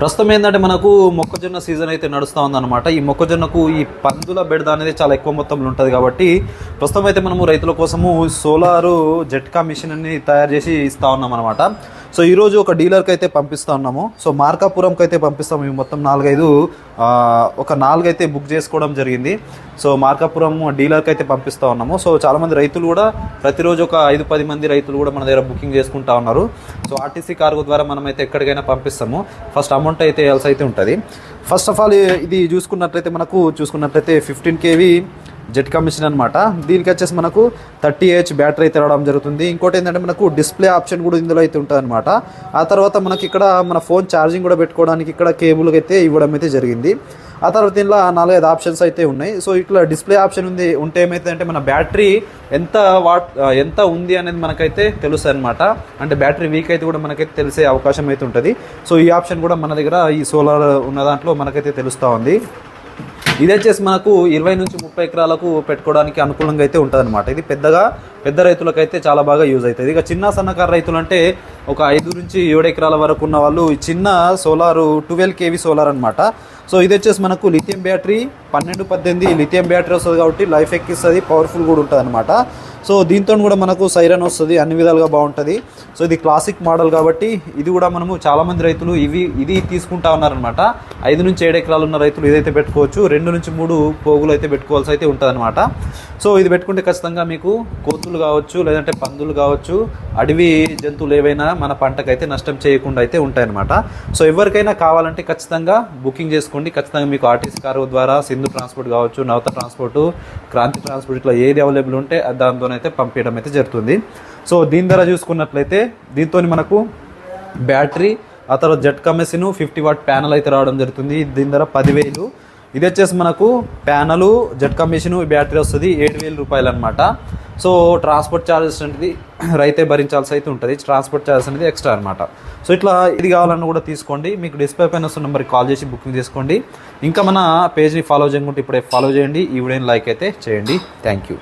ప్రస్తుతం ఏంటంటే మనకు మొక్కజొన్న సీజన్ అయితే నడుస్తూ ఉందన్నమాట. ఈ మొక్కజొన్నకు ఈ పందుల బెడద అనేది చాలా ఎక్కువ మొత్తంలో ఉంటుంది కాబట్టి ప్రస్తుతం అయితే మనము రైతుల కోసము సోలారు జెట్కా మిషన్ అని తయారు చేసి ఇస్తా ఉన్నాం అనమాట సో ఈరోజు ఒక డీలర్కి అయితే పంపిస్తా ఉన్నాము. సో మార్కాపురంకి అయితే పంపిస్తాము. ఇవి మొత్తం నాలుగైదు ఒక నాలుగైతే బుక్ చేసుకోవడం జరిగింది. సో మార్కాపురం డీలర్కి అయితే పంపిస్తా ఉన్నాము. సో చాలామంది రైతులు కూడా ప్రతిరోజు ఒక ఐదు పది మంది రైతులు కూడా మన దగ్గర బుకింగ్ చేసుకుంటా ఉన్నారు. సో ఆర్టీసీ కార్గో ద్వారా మనం అయితే ఎక్కడికైనా పంపిస్తాము. ఫస్ట్ అమౌంట్ అయితే వేయాల్సి అయితే ఉంటుంది. ఫస్ట్ ఆఫ్ ఆల్ ఇది చూసుకున్నట్లయితే మనకు చూసుకున్నట్లయితే ఫిఫ్టీన్ కేవీ జెట్ కమిషన్ అనమాట దీనికి వచ్చేసి మనకు థర్టీ హెచ్ బ్యాటరీ అయితే రావడం జరుగుతుంది. ఇంకోటి ఏంటంటే మనకు డిస్ప్లే ఆప్షన్ కూడా ఇందులో అయితే ఉంటుంది అనమాట ఆ తర్వాత మనకి ఇక్కడ మన ఫోన్ ఛార్జింగ్ కూడా పెట్టుకోవడానికి ఇక్కడ కేబుల్ అయితే ఇవ్వడం అయితే జరిగింది. ఆ తర్వాత ఇంట్లో నాలుగైదు ఆప్షన్స్ అయితే ఉన్నాయి. సో ఇట్లా డిస్ప్లే ఆప్షన్ ఉంది ఉంటే ఏమైతే అంటే మన బ్యాటరీ ఎంత వాట్ ఎంత ఉంది అనేది మనకైతే తెలుస్తుంది అనమాట అంటే బ్యాటరీ వీక్ అయితే కూడా మనకైతే తెలిసే అవకాశం అయితే ఉంటుంది. సో ఈ ఆప్షన్ కూడా మన దగ్గర ఈ సోలార్ ఉన్న దాంట్లో మనకైతే తెలుస్తూ ఉంది. ఇది వచ్చేసి మనకు ఇరవై నుంచి ముప్పై ఎకరాలకు పెట్టుకోవడానికి అనుకూలంగా అయితే ఉంటుంది ఇది పెద్దగా పెద్ద రైతులకైతే చాలా బాగా యూజ్ అవుతుంది. ఇక చిన్న సన్నకారు రైతులు అంటే ఒక ఐదు నుంచి ఏడు ఎకరాల వరకు ఉన్న వాళ్ళు ఈ చిన్న సోలారు ట్వెల్వ్ కేవీ సోలార్ అనమాట సో ఇది వచ్చేసి మనకు లిథియం బ్యాటరీ పన్నెండు పద్దెనిమిది లిథియం బ్యాటరీ వస్తుంది కాబట్టి లైఫ్ ఎక్కిస్తుంది పవర్ఫుల్ కూడా ఉంటుంది అనమాట సో దీంతో కూడా మనకు సైరన్ వస్తుంది అన్ని విధాలుగా బాగుంటుంది. సో ఇది క్లాసిక్ మోడల్ కాబట్టి ఇది కూడా మనము చాలామంది రైతులు ఇవి ఇది తీసుకుంటా ఉన్నారనమాట ఐదు నుంచి ఏడు ఎకరాలు ఉన్న రైతులు ఇదైతే పెట్టుకోవచ్చు రెండు నుంచి మూడు పోగులు అయితే పెట్టుకోవాల్సి అయితే ఉంటుందన్నమాట. సో ఇది పెట్టుకుంటే ఖచ్చితంగా మీకు కోతులు కావచ్చు లేదంటే పందులు కావచ్చు అడవి జంతువులు ఏవైనా మన పంటకైతే నష్టం చేయకుండా అయితే ఉంటాయన్నమాట. సో ఎవరికైనా కావాలంటే ఖచ్చితంగా బుకింగ్ చేసుకోండి. ఖచ్చితంగా మీకు ఆర్టీసీ కారు ద్వారా సింధు ట్రాన్స్పోర్ట్ కావచ్చు నవత ట్రాన్స్పోర్ట్ క్రాంతి ట్రాన్స్పోర్ట్ ఇట్లా ఏది అవైలబుల్ ఉంటే దానితోనైతే పంపించడం అయితే జరుగుతుంది. సో దీని ధర చూసుకున్నట్లయితే దీంతో మనకు బ్యాటరీ ఆ తర్వాత జెట్ కమెసిన్ ఫిఫ్టీ వాట్ ప్యానల్ అయితే రావడం జరుగుతుంది. దీని ధర పదివేలు. ఇది వచ్చేసి మనకు ప్యానలు జెట్ కమిషన్ బ్యాటరీ వస్తుంది ఏడు వేల రూపాయలు అనమాట సో ట్రాన్స్పోర్ట్ ఛార్జెస్ అనేది రైతే భరించాల్సి అయితే ఉంటుంది. ట్రాన్స్పోర్ట్ ఛార్జెస్ అనేది ఎక్స్ట్రా అనమాట సో ఇట్లా ఇది కావాలన్నా కూడా తీసుకోండి. మీకు డిస్ప్లే పైన వస్తున్న నెంబర్కి కాల్ చేసి బుకింగ్ చేసుకోండి. ఇంకా మన పేజ్ని ఫాలో చేయకుంటే ఇప్పుడే ఫాలో చేయండి. ఈ వీడియోని లైక్ అయితే చేయండి. Thank you.